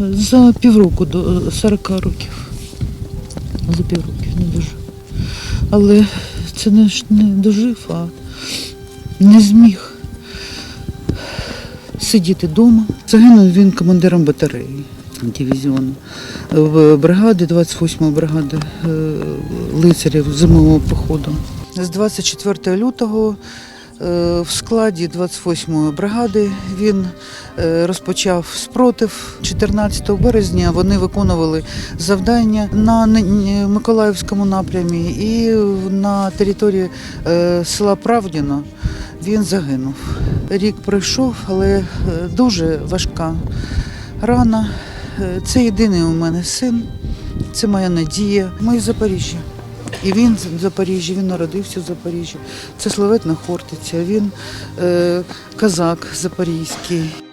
За півроку до 40 років. За півроків не дожив. Але це не, не дожив, а не зміг сидіти вдома. Загинув він командиром батареї дивізіону в бригаді, 28-ї бригади е, лицарів зимового походу. З 24 лютого е, в складі 28-ї бригади він е, розпочав спротив. 14 березня вони виконували завдання на Миколаївському напрямі і на території е, села Правдіно він загинув. Рік пройшов, але е, дуже важка рана. Е, Це єдиний у мене син, це моя надія. Ми з Запоріжжя. І він в Запоріжжі, він народився в Запоріжжі. Це славетна Хортиця, він е, казак запорізький.